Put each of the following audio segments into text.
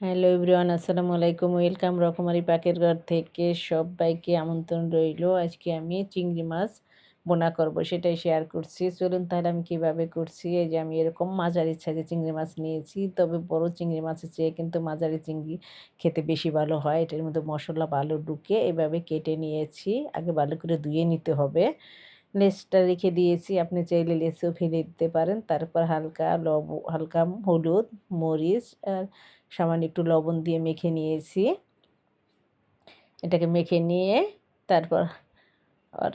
Hello everyone, আসসালামু আলাইকুম। Welcome রকমারি পাকের ঘর থেকে সবাইকে আমন্ত্রণ রইল। আজকে আমি চিংড়ি মাছ বোনা করব, সেটাই শেয়ার করছি। চলুন তাহলে আমি কীভাবে করছি? এই যে আমি এরকম মাঝারি সাইজে চিংড়ি মাছ নিয়েছি, তবে বড় চিংড়ি মাছের চেয়ে কিন্তু মাঝারি চিংড়ি খেতে বেশি ভালো হয়। এটার মধ্যে মশলা, ভালো ঢুকে এভাবে কেটে নিয়েছি। আগে ভালো করে ধুয়ে নিতে হবে। লেসটা রেখে দিয়েছি। আপনি চাইলে লেসও ফেলে দিতে পারেন। তারপর হালকা লব, হালকা হলুদ, মরিচ আর সামান্য একটু লবণ দিয়ে মেখে নিয়েছি। এটাকে মেখে নিয়ে তারপর আর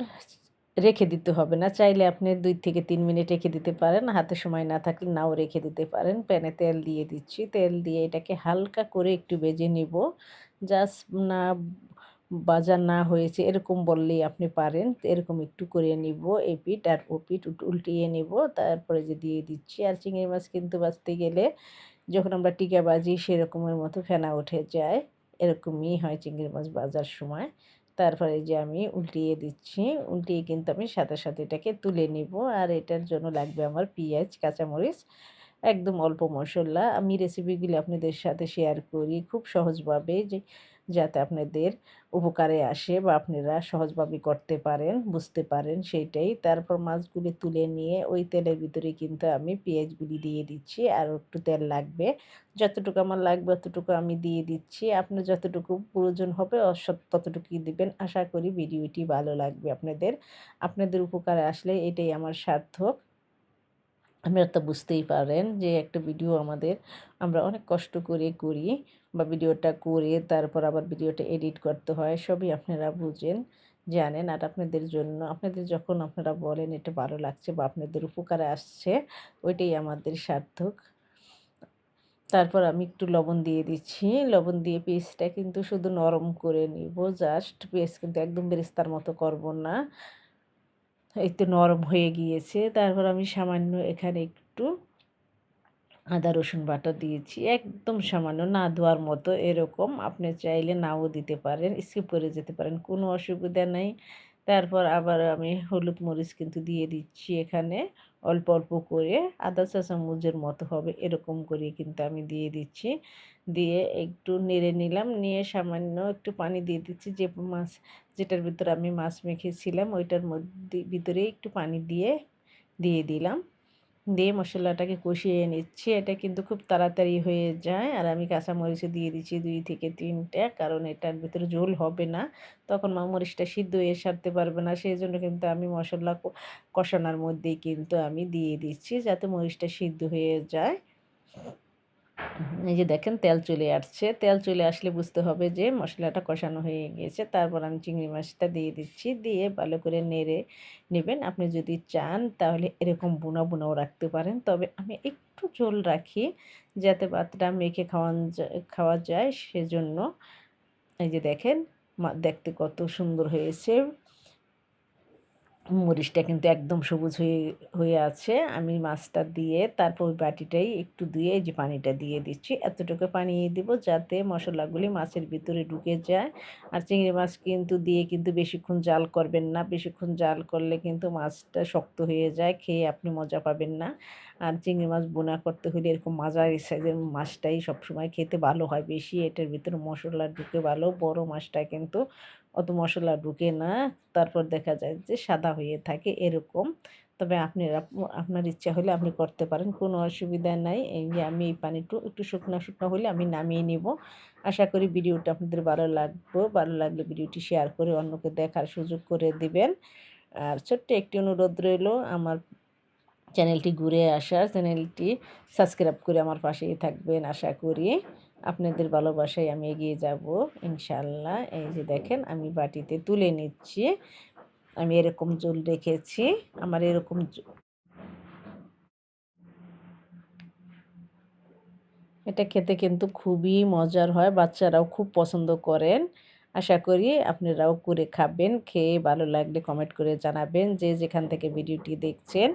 রেখে দিতে হবে না। চাইলে আপনি দুই থেকে তিন মিনিট রেখে দিতে পারেন। হাতে সময় না থাকলে নাও রেখে দিতে পারেন। প্যানে তেল দিয়ে দিচ্ছি। তেল দিয়ে এটাকে হালকা করে একটু বেজে নিব। জাস্ট না বাজার না হয়েছে এরকম বললেই আপনি পারেন। এরকম একটু করে নিব এপিট আর ওপিট উল্টিয়ে নিব। তারপরে যে দিয়ে দিচ্ছি আর চিংড়ি মাছ কিন্তু বাঁচতে গেলে যখন আমরা টিকা বাজি সেরকমের মতো ফেনা উঠে যায়, এরকমই হয় চিংড়ি মাছ বাজার সময়। তারপরে যে আমি উল্টিয়ে দিচ্ছি, উল্টিয়ে কিন্তু আমি সাথে সাথে এটাকে তুলে নিব। আর এটার জন্য লাগবে আমার পেঁয়াজ, কাঁচামরিচ, একদম অল্প মশলা। আমি রেসিপিগুলি আপনাদের সাথে শেয়ার করি খুব সহজভাবে যে যাতে আপনাদের উপকারে আসে বা আপনারা সহজভাবে করতে পারেন, বুঝতে পারেন, সেইটাই। তারপর মাছগুলি তুলে নিয়ে ওই তেলের ভিতরে কিন্তু আমি পেঁয়াজগুলি দিয়ে দিচ্ছি আর একটু তেল লাগবে। যতটুকু আমার লাগবে অতটুকু আমি দিয়ে দিচ্ছি। আপনার যতটুকু প্রয়োজন হবে ততটুকুই দিবেন। আশা করি ভিডিওটি ভালো লাগবে আপনাদের। আপনাদের উপকারে আসলে এটাই আমার সার্থক। আপনারা তো বুঝতেই পারেন যে একটা ভিডিও আমাদের আমরা অনেক কষ্ট করে করি বা ভিডিওটা করে তারপর আবার ভিডিওটা এডিট করতে হয়, সবই আপনারা বুঝেন, জানেন। আর আপনাদের জন্য, আপনাদের যখন আপনারা বলেন এটা ভালো লাগছে বা আপনাদের উপকারে আসছে, ওইটাই আমাদের সার্থক। তারপর আমি একটু লবণ দিয়ে দিচ্ছি। লবণ দিয়ে পেস্টটা কিন্তু শুধু নরম করে নিব জাস্ট পেস্ট কিন্তু একদম বেরেস্তার মতো করব না। তো নরম হয়ে গিয়েছে। তারপর আমি সামান্য এখানে একটু আদা, রসুন বাটা দিয়েছি। একদম সামান্য না ধোয়ার মতো এরকম। আপনি চাইলে নাও দিতে পারেন, স্কিপ করে যেতে পারেন। কোনো অসুবিধা নেই। তারপর আবার আমি হলুদ মরিচ কিন্তু দিয়ে দিচ্ছি এখানে। অল্প অল্প করে আদা চা চামচের মতো হবে এরকম করে কিন্তু আমি দিয়ে দিচ্ছি। দিয়ে একটু নেড়ে নিলাম, নিয়ে সামান্য একটু পানি দিয়ে দিচ্ছি। যে মাছ, যেটার ভিতরে আমি মাছ মেখেছিলাম, ওইটার মধ্যে, ভিতরে একটু পানি দিয়ে দিয়ে দিলাম। দিয়ে মশলাটাকে কষিয়ে নিচ্ছি। এটা কিন্তু খুব তাড়াতাড়ি হয়ে যায়। আর আমি কাঁচামরিচও দিয়ে দিচ্ছি দুই থেকে তিনটা, কারণ এটার ভিতরে ঝোল হবে না। তখন মরিচটা সিদ্ধ হয়ে সারতে পারবে না। সেই জন্য কিন্তু আমি মশলা কষানোর মধ্যেই কিন্তু আমি দিয়ে দিচ্ছি, যাতে মরিচটা সিদ্ধ হয়ে যায়। এই যে দেখেন, তেল চলে আসছে। তেল চলে আসলে বুঝতে হবে যে মশলাটা কষানো হয়ে গিয়েছে। তারপর আমি চিংড়ি মাছটা দিয়ে দিচ্ছি। দিয়ে ভালো করে নেড়ে নেবেন। আপনি যদি চান তাহলে এরকম বুনা বুনাও রাখতে পারেন। তবে আমি একটু ঝোল রাখি যাতে ভাতটা মেখে খাওয়ান খাওয়া যায় সেজন্য। এই যে দেখেন দেখতে কত সুন্দর হয়েছে। মরিচটা কিন্তু একদম সবুজ হয়ে হয়ে আছে। আমি মাছটা দিয়ে, তারপর বাটিটাই একটু দিয়ে যে পানিটা দিয়ে দিচ্ছি। এতটুকু পানি দিব যাতে মশলাগুলি মাছের ভিতরে ঢুকে যায়। আর চিংড়ি মাছ কিন্তু দিয়ে কিন্তু বেশিক্ষণ জাল করবেন না। বেশিক্ষণ জাল করলে কিন্তু মাছটা শক্ত হয়ে যায়, খেয়ে আপনি মজা পাবেন না। আর চিংড়ি মাছ বোনা করতে হলে এরকম মাঝারি সাইজের মাছটাই সবসময় খেতে ভালো হয় বেশি। এটার ভিতরে মশলা ঢুকে ভালো। বড় মাছটা কিন্তু অত মশলা ঢুকে না। তারপর দেখা যায় যে সাদা হয়ে থাকে এরকম। তবে আপনি আপনার ইচ্ছা হলে আপনি করতে পারেন, কোনো অসুবিধা নাই। এই যে আমি এই পানিটু একটু শুকনো শুকনো হলে আমি নামিয়ে নিব। আশা করি ভিডিওটা আপনাদের ভালো লাগবে। ভালো লাগলে ভিডিওটি শেয়ার করে অন্যকে দেখার সুযোগ করে দিবেন। আর ছোট্ট একটি অনুরোধ রইল, আমার চ্যানেলটি ঘুরে আসার, চ্যানেলটি সাবস্ক্রাইব করে আমার পাশেই থাকবেন। আশা করি আপনাদের ভালোবাসায় আমি এগিয়ে যাব, ইনশাল্লাহ। এই যে দেখেন, আমি বাটিতে তুলে নিচ্ছি। আমি এরকম জল রেখেছি। আমার এরকম এটা খেতে কিন্তু খুবই মজার হয়, বাচ্চারাও খুব পছন্দ করেন। আশা করি আপনারাও করে খাবেন, খেয়ে ভালো লাগলে কমেন্ট করে জানাবেন যে যেখান থেকে ভিডিওটি দেখছেন।